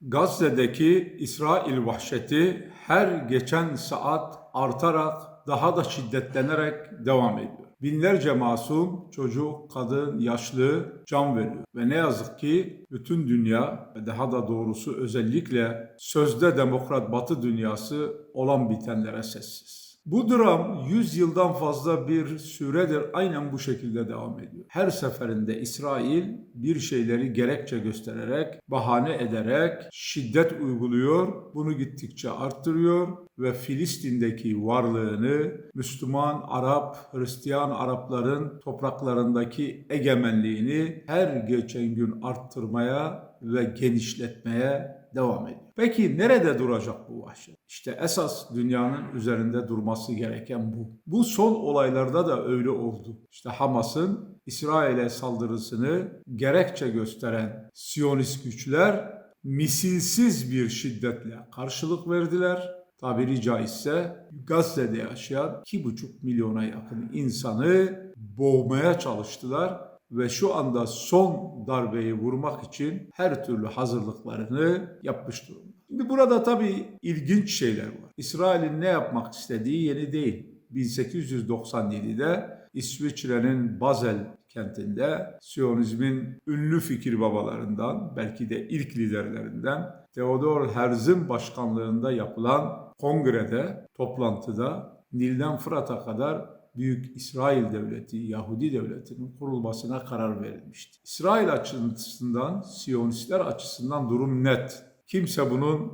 Gazze'deki İsrail vahşeti her geçen saat artarak daha da şiddetlenerek devam ediyor. Binlerce masum, çocuk, kadın, yaşlı can veriyor. Ve ne yazık ki bütün dünya ve daha da doğrusu özellikle sözde demokrat batı dünyası olan bitenlere sessiz. Bu dram 100 yıldan fazla bir süredir aynen bu şekilde devam ediyor. Her seferinde İsrail bir şeyleri gerekçe göstererek, bahane ederek şiddet uyguluyor. Bunu gittikçe arttırıyor ve Filistin'deki varlığını Müslüman, Arap, Hristiyan Arapların topraklarındaki egemenliğini her geçen gün arttırmaya ve genişletmeye devam ediyor. Peki nerede duracak bu vahşet? İşte esas dünyanın üzerinde durması gereken bu. Bu son olaylarda da öyle oldu. İşte Hamas'ın İsrail'e saldırısını gerekçe gösteren Siyonist güçler misilsiz bir şiddetle karşılık verdiler. Tabiri caizse Gazze'de yaşayan 2,5 milyona yakın insanı boğmaya çalıştılar ve şu anda son darbeyi vurmak için her türlü hazırlıklarını yapmış durumda. Şimdi burada tabii ilginç şeyler var. İsrail'in ne yapmak istediği yeni değil. 1897'de İsviçre'nin Basel kentinde Siyonizmin ünlü fikir babalarından, belki de ilk liderlerinden Theodor Herzl'in başkanlığında yapılan kongrede, toplantıda Nil'den Fırat'a kadar Büyük İsrail Devleti, Yahudi Devleti'nin kurulmasına karar verilmişti. İsrail açısından, Siyonistler açısından durum net. Kimse bunun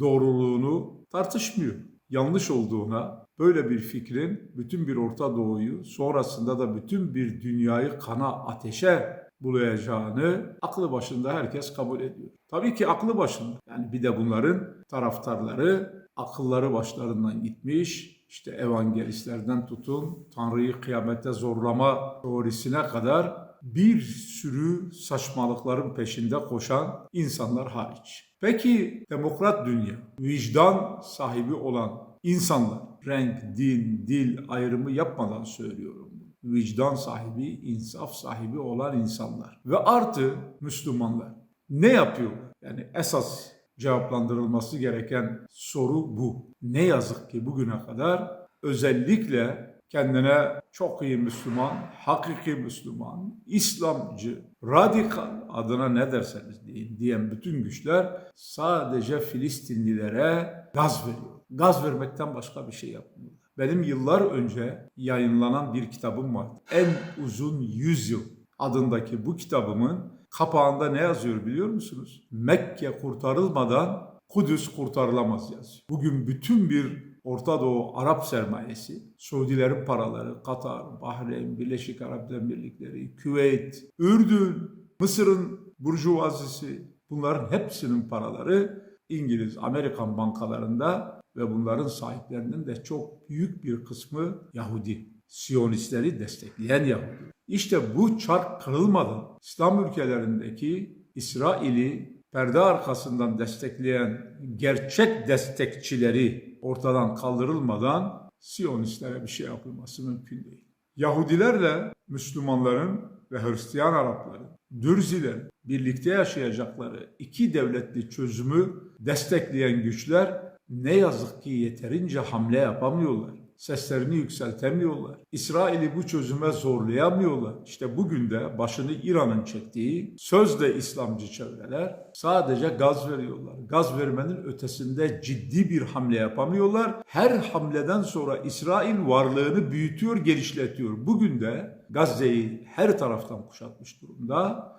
doğruluğunu tartışmıyor. Yanlış olduğuna, böyle bir fikrin bütün bir Orta Doğu'yu, sonrasında da bütün bir dünyayı kana ateşe bulayacağını aklı başında herkes kabul ediyor. Tabii ki aklı başında. Yani bir de bunların taraftarları akılları başlarından gitmiş, işte evangelistlerden tutun Tanrı'yı kıyamette zorlama teorisine kadar bir sürü saçmalıkların peşinde koşan insanlar hariç. Peki demokrat dünya, vicdan sahibi olan insanlar, renk, din, dil ayrımı yapmadan söylüyorum. Vicdan sahibi, insaf sahibi olan insanlar ve artı Müslümanlar ne yapıyorlar? Yani esas cevaplandırılması gereken soru bu. Ne yazık ki bugüne kadar özellikle kendine çok iyi Müslüman, hakiki Müslüman, İslamcı, radikal adına ne derseniz deyin diyen bütün güçler sadece Filistinlilere gaz veriyor. Gaz vermekten başka bir şey yapmıyor. Benim yıllar önce yayınlanan bir kitabım var. En uzun yüzyıl adındaki bu kitabımın kapağında ne yazıyor biliyor musunuz? Mekke kurtarılmadan Kudüs kurtarılamaz yazıyor. Bugün bütün bir Orta Doğu Arap sermayesi, Suudilerin paraları, Katar, Bahreyn, Birleşik Arap Emirlikleri, Küveyt, Ürdün, Mısır'ın burjuvazisi bunların hepsinin paraları İngiliz, Amerikan bankalarında ve bunların sahiplerinin de çok büyük bir kısmı Yahudi. Siyonistleri destekleyen Yahudi. İşte bu çark kırılmadan İslam ülkelerindeki İsrail'i perde arkasından destekleyen gerçek destekçileri ortadan kaldırılmadan Siyonistlere bir şey yapılması mümkün değil. Yahudilerle Müslümanların ve Hristiyan Arapların, Dürzilerin birlikte yaşayacakları iki devletli çözümü destekleyen güçler ne yazık ki yeterince hamle yapamıyorlar. Seslerini yükseltemiyorlar. İsrail'i bu çözüme zorlayamıyorlar. İşte bugün de başını İran'ın çektiği sözde İslamcı çevreler sadece gaz veriyorlar. Gaz vermenin ötesinde ciddi bir hamle yapamıyorlar. Her hamleden sonra İsrail varlığını büyütüyor, genişletiyor. Bugün de Gazze'yi her taraftan kuşatmış durumda.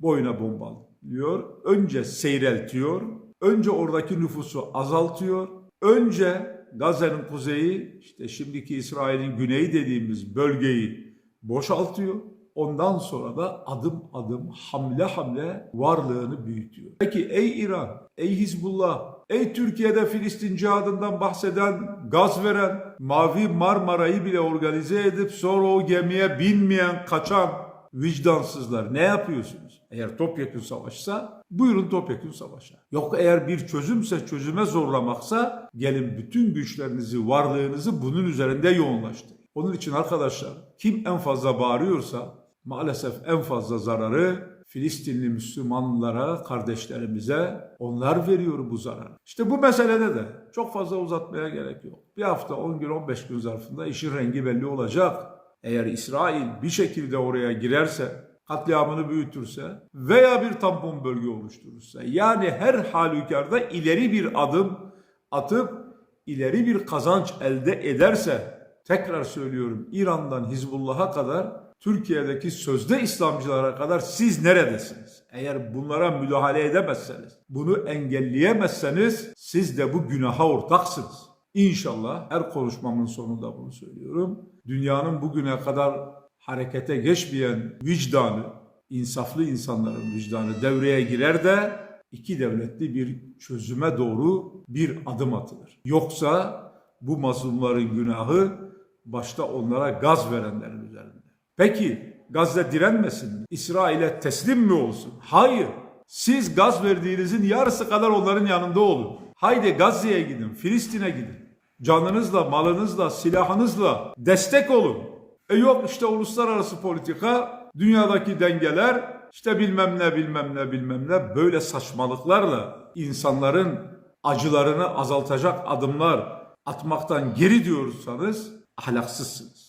Boyuna bombalıyor. Önce seyreltiyor. Önce oradaki nüfusu azaltıyor. Önce Gazze'nin kuzeyi, işte şimdiki İsrail'in güneyi dediğimiz bölgeyi boşaltıyor. Ondan sonra da adım adım hamle hamle varlığını büyütüyor. Peki ey İran, ey Hizbullah, ey Türkiye'de Filistin cihadından bahseden, gaz veren, Mavi Marmara'yı bile organize edip sonra o gemiye binmeyen, kaçan vicdansızlar ne yapıyorsunuz? Eğer topyekun savaşsa buyurun topyekun savaşa. Yok eğer bir çözümse çözüme zorlamaksa gelin bütün güçlerinizi, varlığınızı bunun üzerinde yoğunlaştırın. Onun için arkadaşlar kim en fazla bağırıyorsa maalesef en fazla zararı Filistinli Müslümanlara, kardeşlerimize onlar veriyor bu zararı. İşte bu meselede de çok fazla uzatmaya gerek yok. Bir hafta, 10 gün, 15 gün zarfında işin rengi belli olacak. Eğer İsrail bir şekilde oraya girerse, katliamını büyütürse veya bir tampon bölge oluşturursa yani her halükarda ileri bir adım atıp ileri bir kazanç elde ederse tekrar söylüyorum İran'dan Hizbullah'a kadar Türkiye'deki sözde İslamcılara kadar siz neredesiniz? Eğer bunlara müdahale edemezseniz, bunu engelleyemezseniz siz de bu günaha ortaksınız. İnşallah her konuşmamın sonunda bunu söylüyorum. Dünyanın bugüne kadar harekete geçmeyen vicdanı, insaflı insanların vicdanı devreye girer de iki devletli bir çözüme doğru bir adım atılır. Yoksa bu mazlumların günahı başta onlara gaz verenlerin üzerinde. Peki Gazze direnmesin mi? İsrail'e teslim mi olsun? Hayır. Siz gaz verdiğinizin yarısı kadar onların yanında olun. Haydi Gazze'ye gidin, Filistin'e gidin. Canınızla, malınızla, silahınızla destek olun. E yok işte uluslararası politika, dünyadaki dengeler, işte bilmem ne bilmem ne bilmem ne böyle saçmalıklarla insanların acılarını azaltacak adımlar atmaktan geri diyorsanız ahlaksızsınız.